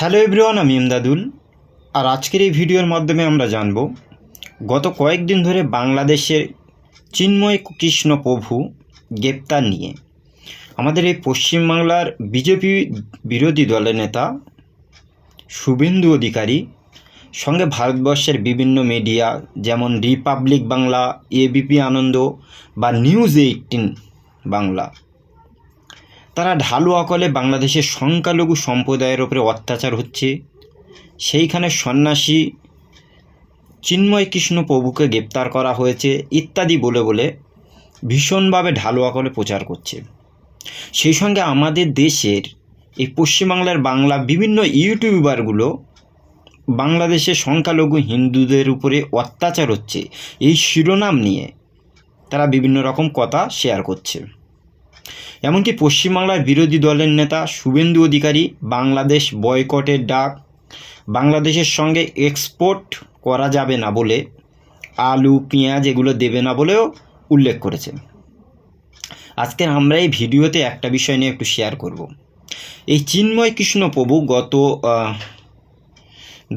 Hello everyone, আমি ইমদাদুল। আর আজকের এই ভিডিওর মাধ্যমে আমরা জানব, গত কয়েকদিন ধরে বাংলাদেশের চিন্ময় কৃষ্ণ প্রভু গ্রেপ্তার নিয়ে আমাদের এই পশ্চিমবাংলার বিজেপি বিরোধী দলের নেতা, শুভেন্দু অধিকারী, সঙ্গে ভারতবর্ষের বিভিন্ন মিডিয়া যেমন রিপাবলিক বাংলা এবিপি আনন্দ বা নিউজ এইটিন বাংলা। তারা ঢালু অকলে বাংলাদেশের সংখ্যালঘু সম্প্রদায়ের ওপরে অত্যাচার হচ্ছে। সেইখানে সন্ন্যাসী চিন্ময় কৃষ্ণ প্রভুকে গ্রেপ্তার করা হয়েছে, ইত্যাদি বলে বলে ভীষণভাবে ঢালু অকলে প্রচার করছে। সেই সঙ্গে আমাদের দেশের, এই পশ্চিমবাংলার বাংলা বিভিন্ন ইউটিউবারগুলো বাংলাদেশের সংখ্যালঘু হিন্দুদের উপরে অত্যাচার হচ্ছে। এই শিরোনাম নিয়ে তারা বিভিন্ন রকম কথা শেয়ার করছে। এমনকি পশ্চিমবাংলার বিরোধী দলের নেতা শুভেন্দু অধিকারী বাংলাদেশ বয়কটের ডাক, বাংলাদেশের সঙ্গে এক্সপোর্ট করা যাবে না বলে আলু, পেঁয়াজ এগুলো দেবে না বলেও উল্লেখ করেছে আজকে আমরা এই ভিডিওতে একটা বিষয় নিয়ে একটু শেয়ার করব। এই চিন্ময় কৃষ্ণ প্রভু গত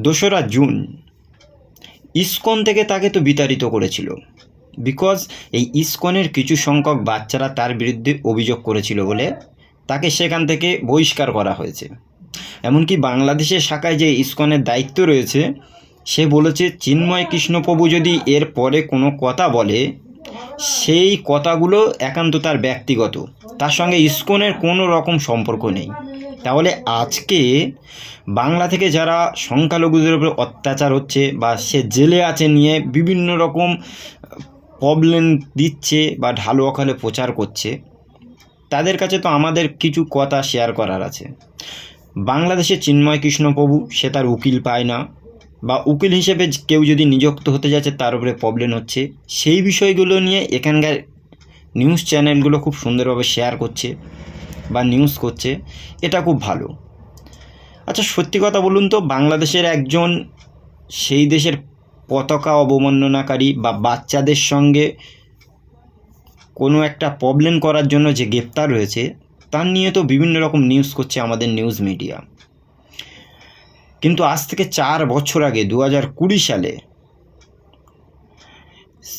দোসরা জুন ইসকন থেকে তাকে তো বিতাড়িত করেছিল। বিকজ এই ইসকনের কিছু সংখ্যক বাচ্চারা তার বিরুদ্ধে অভিযোগ করেছিল বলে তাকে সেখান থেকে বহিষ্কার করা হয়েছে। এমনকি বাংলাদেশের শাখায় যে ইসকনের দায়িত্ব রয়েছে, সে বলেছে, চিন্ময় কৃষ্ণপ্রভু যদি এর পরে কোনো কথা বলে, সেই কথাগুলো একান্ত তার ব্যক্তিগত। তার সঙ্গে ইসকনের কোনো রকম সম্পর্ক নেই। তাহলে আজকে বাংলা থেকে যারা সংখ্যালঘুদের উপর অত্যাচার হচ্ছে বা সে জেলে আছে নিয়ে বিভিন্ন রকম প্রবলেম দিচ্ছে বা ঢালু অকালে প্রচার করছে, তাদের কাছে তো আমাদের কিছু কথা শেয়ার করার আছে। বাংলাদেশে চিন্ময় কৃষ্ণপ্রভু সে তার উকিল পায় না বা উকিল হিসেবে কেউ যদি নিযুক্ত হতে যাচ্ছে, তার উপরে প্রবলেম হচ্ছে। সেই বিষয়গুলো নিয়ে এখানকার নিউজ চ্যানেলগুলো খুব সুন্দরভাবে শেয়ার করছে বা নিউজ করছে, এটা খুব ভালো। আচ্ছা সত্যি কথা বলুন তো, বাংলাদেশের একজন, সেই দেশের পতাকা অবমাননাকারী বা বাচ্চাদের সঙ্গে কোনো একটা প্রবলেম করার জন্য যে গ্রেপ্তার হয়েছে তার নিয়ে তো বিভিন্ন রকম নিউজ করছে আমাদের নিউজ মিডিয়া কিন্তু আজ থেকে চার বছর আগে দু হাজার কুড়ি সালে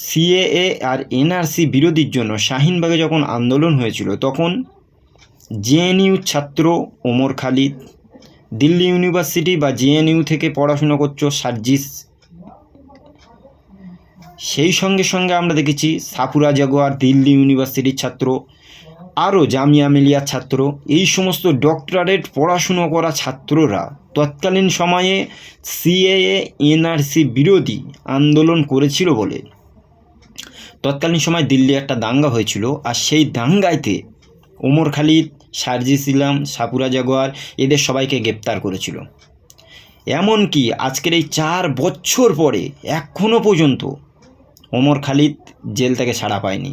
সিএএ আর এনআরসি বিরোধীর জন্য শাহিনবাগে যখন আন্দোলন হয়েছিল, তখন জেএনইউ ছাত্র ওমর খালিদ, দিল্লি ইউনিভার্সিটি বা জেএনইউ থেকে পড়াশুনো করছ সার্জিস সেই সঙ্গে সঙ্গে আমরা দেখেছি সাপুরা জাগোয়ার, দিল্লি ইউনিভার্সিটির ছাত্র, আরও জামিয়া মিলিয়ার ছাত্র, এই সমস্ত ডক্টরেট পড়াশুনো করা ছাত্ররা তৎকালীন সময়ে সিএএ, এনআরসি বিরোধী আন্দোলন করেছিল বলে। তৎকালীন সময় দিল্লি একটা দাঙ্গা হয়েছিল আর সেই দাঙ্গাইতে ওমর খালিদ সার্জিস ইসলাম সাপুরা জাগোয়ার এদের সবাইকে গ্রেপ্তার করেছিল। এমনকি আজকের এই চার বছর পরে এখনও পর্যন্ত ওমর খালিদ জেল থেকে ছাড়া পায়নি।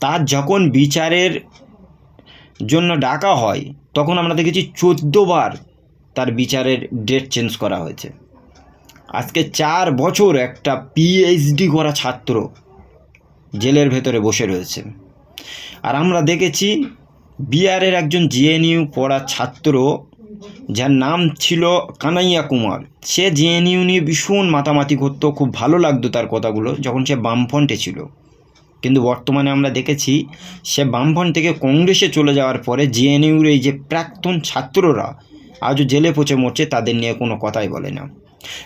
তার যখন বিচারের জন্য ডাকা হয়, তখন আমরা দেখেছি চোদ্দোবার তার বিচারের ডেট চেঞ্জ করা হয়েছে। আজকে চার বছর একটা পিএইচডি করা ছাত্র জেলের ভেতরে বসে রয়েছে। আর আমরা দেখেছি বিহারের একজন জিএনইউ পড়া ছাত্র যার নাম ছিল কানাইয়া কুমার। সে জেএনইউ নিয়ে ভীষণ মাতামাতি করতো, খুব ভালো লাগতো তার কথাগুলো যখন সে বামফ্রন্টে ছিল। কিন্তু বর্তমানে আমরা দেখেছি, সে বামফ্রন্ট থেকে কংগ্রেসে চলে যাওয়ার পরে জেএনইউর এই যে প্রাক্তন ছাত্ররা আজও জেলে পচে মরছে, তাদের নিয়ে কোনো কথাই বলে না।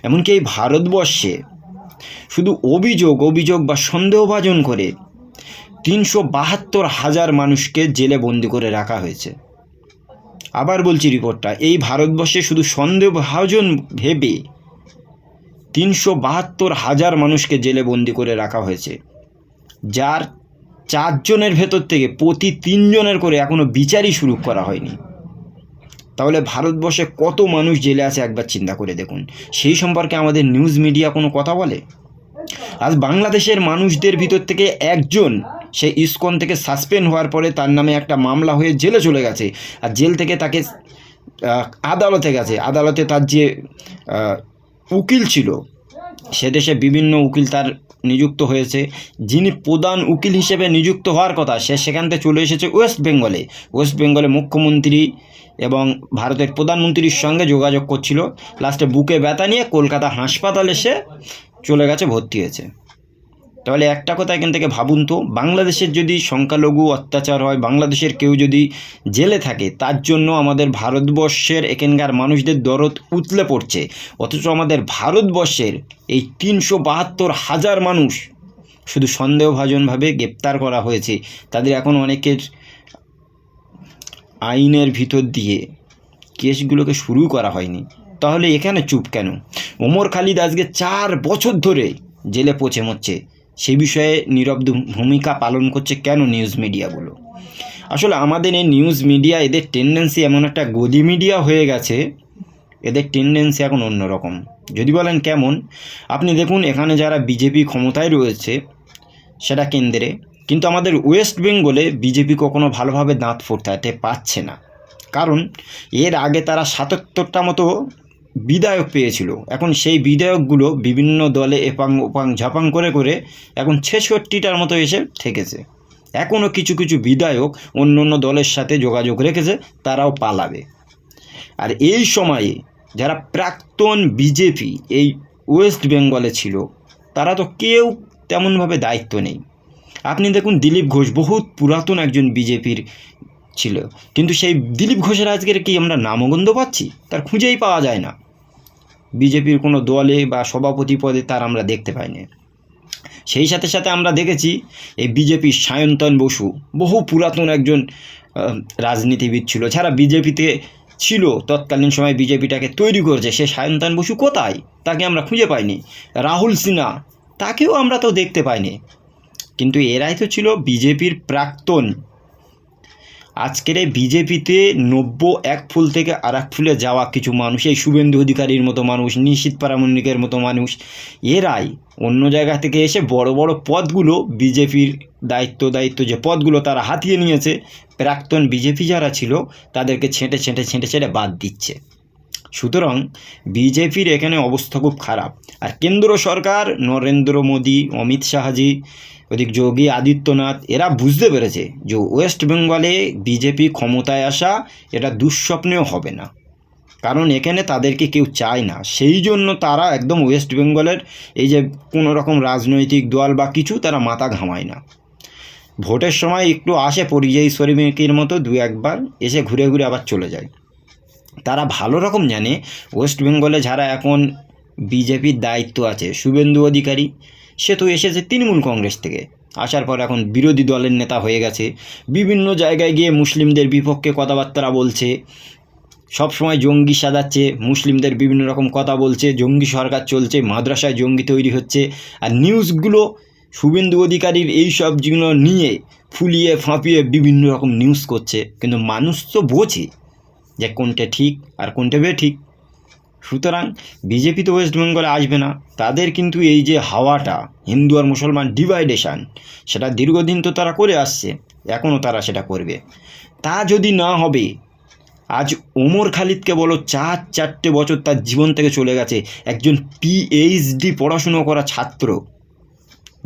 এমনকি এই ভারতবর্ষে শুধু অভিযোগ অভিযোগ বা সন্দেহভাজন করে তিনশো বাহাত্তর হাজার মানুষকে জেলে বন্দি করে রাখা হয়েছে। আবার বলছি রিপোর্টটা এই ভারতবর্ষে শুধু সন্দেহভাজন ভেবে তিনশো বাহাত্তর হাজার মানুষকে জেলে বন্দি করে রাখা হয়েছে। যার চারজনের ভেতর থেকে প্রতি তিনজনের করে এখনও বিচারই শুরু করা হয়নি। তাহলে ভারতবর্ষে কত মানুষ জেলে আছে একবার চিন্তা করে দেখুন। সেই সম্পর্কে আমাদের নিউজ মিডিয়া কোনো কথা বলে? আজ বাংলাদেশের মানুষদের ভিতর থেকে একজন সে ইসকন থেকে সাসপেন্ড হওয়ার পরে তার নামে একটা মামলা হয়ে জেলে চলে গেছে। আর জেল থেকে তাকে আদালতে গেছে। আদালতে তার যে উকিল ছিল, সে দেশে বিভিন্ন উকিল তার নিযুক্ত হয়েছে। যিনি প্রধান উকিল হিসেবে নিযুক্ত হওয়ার কথা, সে সেখান থেকে চলে এসেছে ওয়েস্ট বেঙ্গলে। ওয়েস্ট বেঙ্গলে মুখ্যমন্ত্রী এবং ভারতের প্রধানমন্ত্রীর সঙ্গে যোগাযোগ করছিল। লাস্টে বুকে ব্যথা নিয়ে কলকাতা হাসপাতালে সে চলে গেছে, ভর্তি হয়েছে। তাহলে একটা কথা এখান থেকে ভাবুন তো, বাংলাদেশের যদি সংখ্যালঘু অত্যাচার হয়, বাংলাদেশের কেউ যদি জেলে থাকে, তার জন্য আমাদের ভারতবর্ষের এখানকার মানুষদের দরদ উতলে পড়ছে। অথচ আমাদের ভারতবর্ষের এই তিনশো বাহাত্তর হাজার মানুষ শুধু সন্দেহভাজনভাবে গ্রেপ্তার করা হয়েছে, তাদের এখন অনেকের আইনের ভিতর দিয়ে কেসগুলোকে শুরু করা হয়নি। তাহলে এখানে চুপ কেন? ওমর খালিদ আজকে চার বছর ধরে জেলে পচে মরছে। সেই বিষয়ে নীরব ভূমিকা পালন করছে কেন নিউজ মিডিয়াগুলো আসলে আমাদের এই নিউজ মিডিয়া এদের টেন্ডেন্সি এমন একটা গদি মিডিয়া হয়ে গেছে, এদের টেন্ডেন্সি এখন অন্যরকম। যদি বলেন কেমন? আপনি দেখুন, এখানে যারা বিজেপি ক্ষমতায় রয়েছে, সেটা কেন্দ্রে, কিন্তু আমাদের ওয়েস্ট বেঙ্গলে বিজেপি কখনো ভালোভাবে দাঁত ফোটাতে পারছে না। কারণ, এর আগে তারা সাতাত্তরটা মতো বিধায়ক পেয়েছিল। এখন সেই বিধায়কগুলো বিভিন্ন দলে এপাং ওপাং ঝাপাং করে করে এখন ছেষট্টিটার মতো এসে ঠেকেছে। এখনও কিছু কিছু বিধায়ক অন্য অন্য দলের সাথে যোগাযোগ রেখেছে, তারাও পালাবে। আর এই সময়ে যারা প্রাক্তন বিজেপি, এই ওয়েস্ট বেঙ্গলে ছিল, তারা তো কেউ তেমনভাবে দায়িত্ব নেই। আপনি দেখুন দিলীপ ঘোষ, বহুত পুরাতন একজন বিজেপির ছিল। কিন্তু সেই দিলীপ ঘোষের আজকের কি আমরা নামগন্ধ পাচ্ছি? তার খুঁজেই পাওয়া যায় না। বিজেপির কোনো দলে বা সভাপতি পদে তার আমরা দেখতে পাইনি। সেই সাথে সাথে আমরা দেখেছি এই বিজেপির সায়ন্তন বসু, বহু পুরাতন একজন রাজনীতিবিদ ছিল। যারা বিজেপিতে ছিল, তৎকালীন সময় বিজেপিটাকে তৈরি করেছে। সে সায়ন্তন বসু কোথায়? তাকে আমরা খুঁজে পাইনি। রাহুল সিনহা, তাকেও আমরা তো দেখতে পাইনি। কিন্তু এরাই তো ছিল বিজেপির প্রাক্তন আজকের এই বিজেপিতে নব্য এক ফুল থেকে আর এক ফুলে যাওয়া কিছু মানুষ, এই শুভেন্দু অধিকারীর মতো মানুষ, নিশীত পারামণিকের মতো মানুষ, এরাই অন্য জায়গা থেকে এসে বড় বড় পদগুলো বিজেপির দায়িত্ব দায়িত্ব যে পদগুলো তারা হাতিয়ে নিয়েছে, প্রাক্তন বিজেপি যারা ছিল, তাদেরকে ছেঁটে ছেঁটে ছেঁটে ছেঁটে বাদ দিচ্ছে। সুতরাং বিজেপির এখানে অবস্থা খুব খারাপ। আর কেন্দ্র সরকার, নরেন্দ্র মোদী, অমিত শাহজি, ওদিক যোগী আদিত্যনাথ, এরা বুঝতে পেরেছে যে ওয়েস্ট বেঙ্গলে বিজেপি ক্ষমতায় আসা এটা দুঃস্বপ্নেও হবে না। কারণ এখানে তাদেরকে কেউ চায় না। সেই জন্য তারা একদম ওয়েস্ট বেঙ্গলের এই যে কোনো রকম রাজনৈতিক দল বা কিছু তারা মাথা ঘামায় না। ভোটের সময় একটু আসে পরিযায়ী শ্রমিকের মতো দু একবার এসে ঘুরে ঘুরে আবার চলে যায়। তারা ভালো রকম জানে। ওয়েস্ট বেঙ্গলে যারা এখন বিজেপির দায়িত্ব আছে, শুভেন্দু অধিকারী, সে তো এসেছে তৃণমূল কংগ্রেস থেকে। আসার পর এখন বিরোধী দলের নেতা হয়ে গেছে। বিভিন্ন জায়গায় গিয়ে মুসলিমদের বিপক্ষে কথাবার্তা বলছে। সব সময় জঙ্গি সাজাচ্ছে, মুসলিমদের বিভিন্ন রকম কথা বলছে, জঙ্গি সরকার চলছে, মাদ্রাসায় জঙ্গি তৈরি হচ্ছে। আর নিউজগুলো শুভেন্দু অধিকারীর এই সবগুলো নিয়ে ফুলিয়ে ফাঁপিয়ে বিভিন্ন রকম নিউজ করছে। কিন্তু মানুষ তো বোঝে। যে কোনটা ঠিক আর কোনটা বেঠিক। সুতরাং বিজেপি তো ওয়েস্ট বেঙ্গলে আসবে না। তাদের কিন্তু এই যে হাওয়াটা, হিন্দু আর মুসলমান ডিভাইডেশন, সেটা দীর্ঘদিন তো তারা করে আসছে এখনও তারা সেটা করবে। তা যদি না হবে, আজ ওমর খালিদকে বলো চার চারটে বছর তার জীবন থেকে চলে গেছে, একজন পিএইচডি পড়াশুনো করা ছাত্র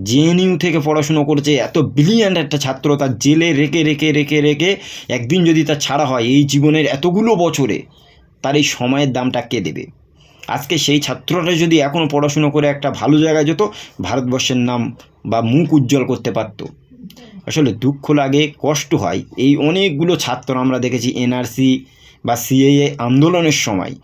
জেএনইউ থেকে পড়াশুনো করেছে, এত ব্রিলিয়ান্ট একটা ছাত্র, তার জেলে রেখে রেখে রেখে রেখে একদিন যদি তার ছাড়া হয়, এই জীবনের এতগুলো বছরে তার এই সময়ের দামটা কে দেবে? আজকে সেই ছাত্রটা যদি এখনও পড়াশুনো করে একটা ভালো জায়গায় যেত, ভারতবর্ষের নাম বা মুখ উজ্জ্বল করতে পারত। আসলে দুঃখ লাগে, কষ্ট হয়। এই অনেকগুলো ছাত্র আমরা দেখেছি, এনআরসি বা সিএএ আন্দোলনের সময়।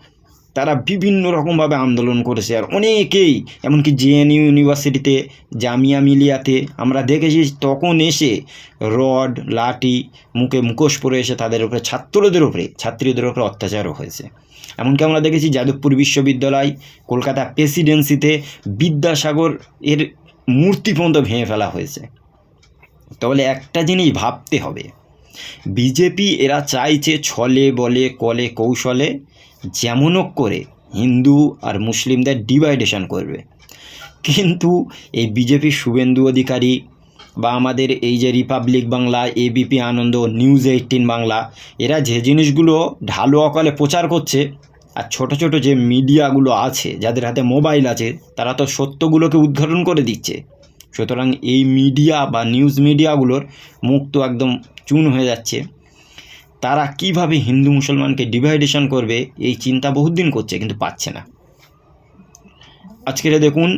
তারা বিভিন্ন রকমভাবে আন্দোলন করেছে। আর অনেকেই, এমনকি জে জেএনইউ ইউনিভার্সিটিতে, জামিয়া মিলিয়াতে আমরা দেখেছি তখন এসে রড, লাঠি, মুখে মুখোশ পরে এসে তাদের উপরে, ছাত্রদের উপরে, ছাত্রীদের উপরে অত্যাচারও হয়েছে। এমনকি আমরা দেখেছি যাদবপুর বিশ্ববিদ্যালয়, কলকাতা প্রেসিডেন্সিতে বিদ্যাসাগর এর মূর্তি পর্যন্ত ভেঙে ফেলা হয়েছে। তাহলে একটা জিনিস ভাবতে হবে। বিজেপি এরা চাইছে ছলে বলে, কলে কৌশলে যেমন করে হিন্দু আর মুসলিমদের ডিভাইডেশন করবে। কিন্তু এই বিজেপি শুভেন্দু অধিকারী বা আমাদের এই যে republic Bangla ABP Ananda news eighteen Bangla এরা যে জিনিসগুলো ঢালু অকালে প্রচার করছে আর ছোট ছোট যে মিডিয়াগুলো আছে, যাদের হাতে মোবাইল আছে, তারা তো সত্যগুলোকে উদ্ঘাটন করে দিচ্ছে। সুতরাং এই মিডিয়া বা নিউজ মিডিয়াগুলোর মুখ তো একদম চুন হয়ে যাচ্ছে। তারা কীভাবে হিন্দু মুসলমানকে ডিভাইডেশন করবে, এই চিন্তা বহুত দিন করছে, কিন্তু পাচ্ছে না। আজকের দেখুন,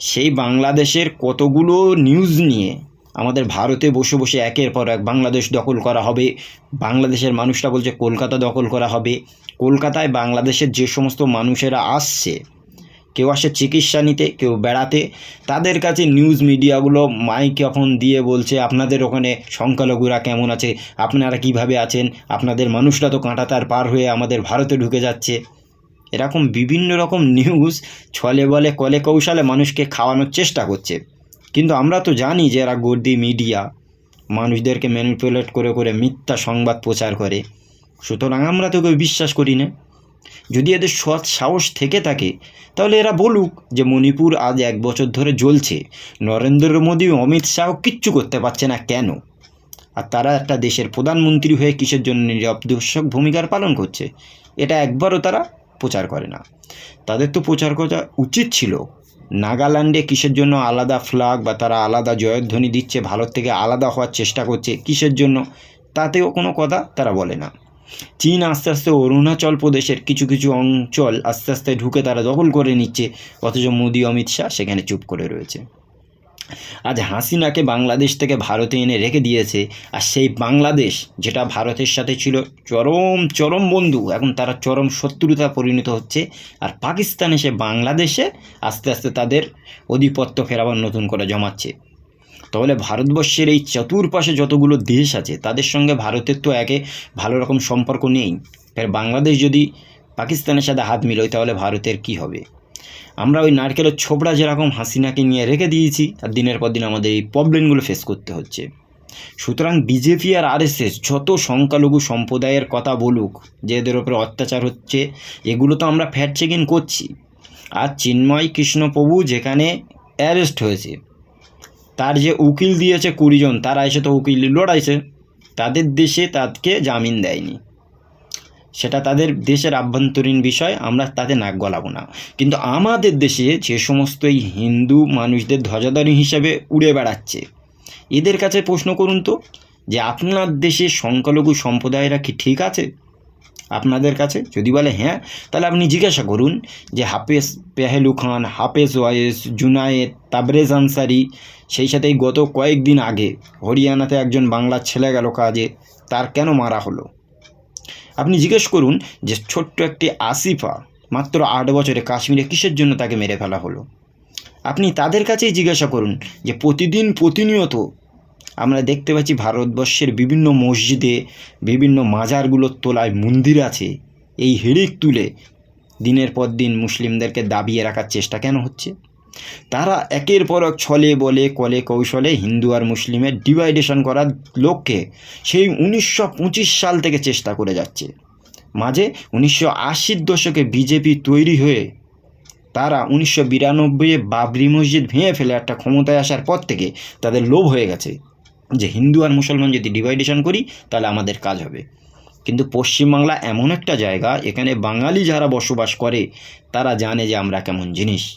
সেই বাংলাদেশের কতগুলো নিউজ নিয়ে আমাদের ভারতে বসে বসে একের পর এক বাংলাদেশ দখল করা হবে, বাংলাদেশের মানুষরা বলছে কলকাতা দখল করা হবে, কলকাতায় বাংলাদেশের যে সমস্ত মানুষেরা আসছে কেউ আসে চিকিৎসা নিতে, কেউ বেড়াতে, তাদের কাছে নিউজ মিডিয়াগুলো মাইক এখন দিয়ে বলছে, আপনাদের ওখানে সংখ্যালঘুরা কেমন আছে? আপনারা কীভাবে আছেন? আপনাদের মানুষরা তো কাঁটাতার পার হয়ে আমাদের ভারতে ঢুকে যাচ্ছে। এরকম বিভিন্ন রকম নিউজ ছলে বলে, কলে কৌশলে মানুষকে খাওয়ানোর চেষ্টা করছে। কিন্তু আমরা তো জানি যে এরা গর্দি মিডিয়া মানুষদেরকে ম্যানিপুলেট করে করে মিথ্যা সংবাদ প্রচার করে। সুতরাং আমরা তো কেউ বিশ্বাস করি না। যদি এদের সৎ সাহস থেকে থাকে, তাহলে এরা বলুক যে মণিপুর আজ এক বছর ধরে জ্বলছে। নরেন্দ্র মোদী অমিত শাহ কিচ্ছু করতে পারছে না কেন? আর তারা একটা দেশের প্রধানমন্ত্রী হয়ে কিসের জন্য নিরবদর্শক ভূমিকার পালন করছে, এটা একবারও তারা প্রচার করে না। তাদের তো প্রচার করা উচিত ছিল। নাগাল্যান্ডে কিসের জন্য আলাদা ফ্ল্যাগ বা তারা আলাদা জয়ধ্বনি দিচ্ছে, ভারত থেকে আলাদা হওয়ার চেষ্টা করছে কিসের জন্য, তাতেও কোনো কথা তারা বলে না। চীন আস্তে আস্তে অরুণাচল প্রদেশের কিছু কিছু অঞ্চল আস্তে আস্তে ঢুকে তারা দখল করে নিচ্ছে, অথচ মোদি অমিত শাহ সেখানে চুপ করে রয়েছে। আজ হাসিনাকে বাংলাদেশ থেকে ভারতে এনে রেখে দিয়েছে, আর সেই বাংলাদেশ যেটা ভারতের সাথে ছিল চরম চরম বন্ধু, এখন তারা চরম শত্রুতা পরিণত হচ্ছে, আর পাকিস্তান এসে বাংলাদেশে আস্তে আস্তে তাদের অধিপত্য ফেরাবার নতুন করে জমাচ্ছে। তাহলে ভারতবর্ষের এই চতুর্পাশে যতগুলো দেশ আছে, তাদের সঙ্গে ভারতের তো একে ভালো রকম সম্পর্ক নেই। ফের বাংলাদেশ যদি পাকিস্তানের সাথে হাত মিলোয়, তাহলে ভারতের কি হবে? আমরা ওই নারকেলের ছোবড়া যেরকম হাসিনাকে নিয়ে রেখে দিয়েছি, আর দিনের পর দিন আমাদের এই প্রবলেমগুলো ফেস করতে হচ্ছে। সুতরাং বিজেপি আর আরএসএস যত সংখ্যালঘু সম্প্রদায়ের কথা বলুক, যে এদের ওপরে অত্যাচার হচ্ছে, এগুলো তো আমরা ফ্যাট চেক ইন করছি। আর চিন্ময় কৃষ্ণপ্রভু যেখানে অ্যারেস্ট হয়েছে তার যে উকিল দিয়েছে কুড়িজন, তারা এসে তো উকিল লড়াইছে। তাদের দেশে তাকে জামিন দেয়নি। সেটা তাদের দেশের আভ্যন্তরীণ বিষয়, আমরা তাতে নাক গলাবো না। কিন্তু আমাদের দেশে যে সমস্ত এই হিন্দু মানুষদের ধ্বজাধারী হিসাবে উড়ে বেড়াচ্ছে, এদের কাছে প্রশ্ন করুন তো, যে আপনার দেশে সংখ্যালঘু সম্প্রদায়রা কি ঠিক আছে? আপনাদের কাছে? যদি বলে হ্যাঁ তাহলে আপনি জিজ্ঞাসা করুন যে হাফেজ পেহেলু খান, হাফেজ ওয়াইস, জুনায়েদ, তাবরেজ আনসারি, সেই সাথেই গত কয়েকদিন আগে হরিয়ানাতে একজন বাংলার ছেলে গেল কাজে, তার কেন মারা হলো? আপনি জিজ্ঞেস করুন যে ছোট্ট একটি আসিফা মাত্র আট বছরে কাশ্মীরে কিসের জন্য তাকে মেরে ফেলা হলো? আপনি তাদের কাছেই জিজ্ঞাসা করুন যে প্রতিদিন প্রতিনিয়ত আমরা দেখতে পাচ্ছি ভারতবর্ষের বিভিন্ন মসজিদে বিভিন্ন মাজারগুলোর তোলায় মন্দির আছে। এই হিড়িক তুলে দিনের পর দিন মুসলিমদেরকে দাবিয়ে রাখার চেষ্টা কেন হচ্ছে? তারা একের পর এক ছলে বলে, কলে কৌশলে হিন্দু আর মুসলিমের ডিভাইডেশন করার লক্ষ্যে সেই উনিশশো পঁচিশ সাল থেকে চেষ্টা করে যাচ্ছে। মাঝে উনিশশো আশির দশকে বিজেপি তৈরি হয়ে তারা উনিশশো বিরানব্বইয়ে বাবরি মসজিদ ভেঙে ফেলে একটা ক্ষমতায় আসার পর থেকে তাদের লোভ হয়ে গেছে। যে হিন্দু আর মুসলমান যদি ডিভাইডেশন করি, তাহলে আমাদের কাজ হবে। কিন্তু পশ্চিমবাংলা এমন একটা জায়গা, এখানে বাঙালি যারা বসবাস করে, তারা জানে যে আমরা কেমন জিনিস।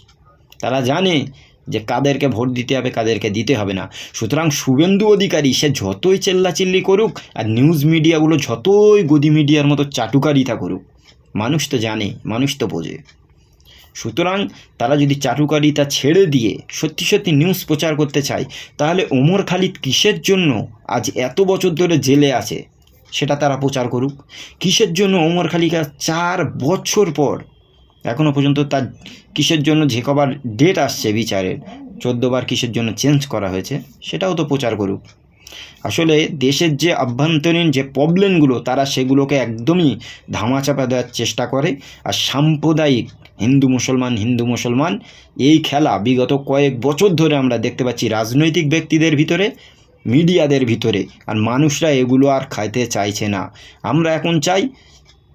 তারা জানে যে কাদেরকে ভোট দিতে হবে, কাদেরকে দিতে হবে না। সুতরাং শুভেন্দু অধিকারী, সে যতই চেল্লাচিল্লি করুক, আর নিউজ মিডিয়াগুলো যতই গদি মিডিয়ার মতো চাটুকারিতা করুক, মানুষ তো জানে, মানুষ তো বোঝে। সুতরাং তারা যদি চাটুকারিতা ছেড়ে দিয়ে সত্যি সত্যি নিউজ প্রচার করতে চায়, তাহলে ওমর খালিদ কিসের জন্য আজ এত বছর ধরে জেলে আছে? সেটা তারা প্রচার করুক। কিসের জন্য ওমর খালিকা চার বছর পর? এখনও পর্যন্ত তার কিসের জন্য যে কবার ডেট আসছে বিচারের? চোদ্দোবার কিসের জন্য চেঞ্জ করা হয়েছে? সেটাও তো প্রচার করুক। আসলে দেশের যে আভ্যন্তরীণ যে প্রবলেমগুলো তারা সেগুলোকে একদমই ধামাচাপা দেওয়ার চেষ্টা করে। আর সাম্প্রদায়িক হিন্দু মুসলমান হিন্দু মুসলমান, এই খেলা বিগত কয়েক বছর ধরে আমরা দেখতে পাচ্ছি রাজনৈতিক ব্যক্তিদের ভিতরে, মিডিয়াদের ভিতরে। আর মানুষরা এগুলো আর খাইতে চাইছে না। আমরা এখন চাই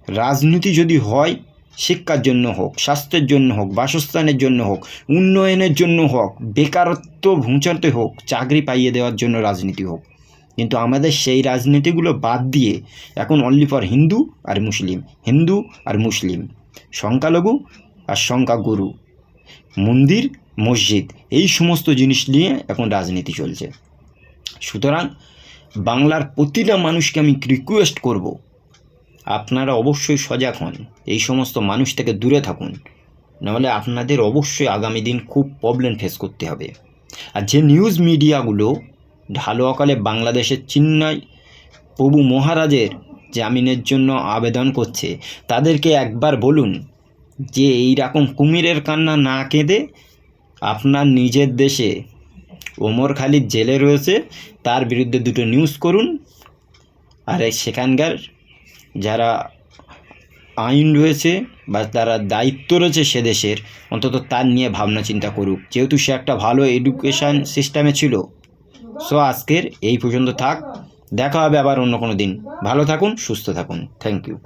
রাজনীতি যদি হয় শিক্ষার জন্য হোক, স্বাস্থ্যের জন্য হোক, বাসস্থানের জন্য হোক, উন্নয়নের জন্য হোক, বেকারত্ব ঘুঁচাতে হোক, চাকরি পাইয়ে দেওয়ার জন্য রাজনীতি হোক। কিন্তু আমাদের সেই রাজনীতিগুলো বাদ দিয়ে এখন অনলি ফর হিন্দু আর মুসলিম, হিন্দু আর মুসলিম, সংখ্যালঘু আর সংখ্যাগুরু, মন্দির, মসজিদ, এই সমস্ত জিনিস নিয়ে এখন রাজনীতি চলছে। সুতরাং বাংলার প্রতিটা মানুষকে আমি রিকোয়েস্ট করব আপনারা অবশ্যই সজাগ হন। এই সমস্ত মানুষ থেকে দূরে থাকুন। নাহলে আপনাদের অবশ্যই আগামী দিন খুব প্রবলেম ফেস করতে হবে। আর যে নিউজ মিডিয়াগুলো ঢালো অকালে বাংলাদেশের চিন্নাই প্রভু মহারাজের জামিনের জন্য আবেদন করছে, তাদেরকে একবার বলুন যে এই রকম কুমিরের কান্না না কেঁদে আপনার নিজের দেশে ওমর খালিদ জেলে রয়েছে, তার বিরুদ্ধে দুটো নিউজ করুন। আর সেখানকার যারা আইন রয়েছে বা তারা দায়িত্ব রয়েছে সে দেশের, অন্তত তার নিয়ে ভাবনা চিন্তা করুক। যেহেতু সে একটা ভালো এডুকেশান সিস্টেমে ছিল। সো আজকের এই পর্যন্ত থাক। দেখা হবে আবার অন্য কোনো দিন। ভালো থাকুন, সুস্থ থাকুন। Thank you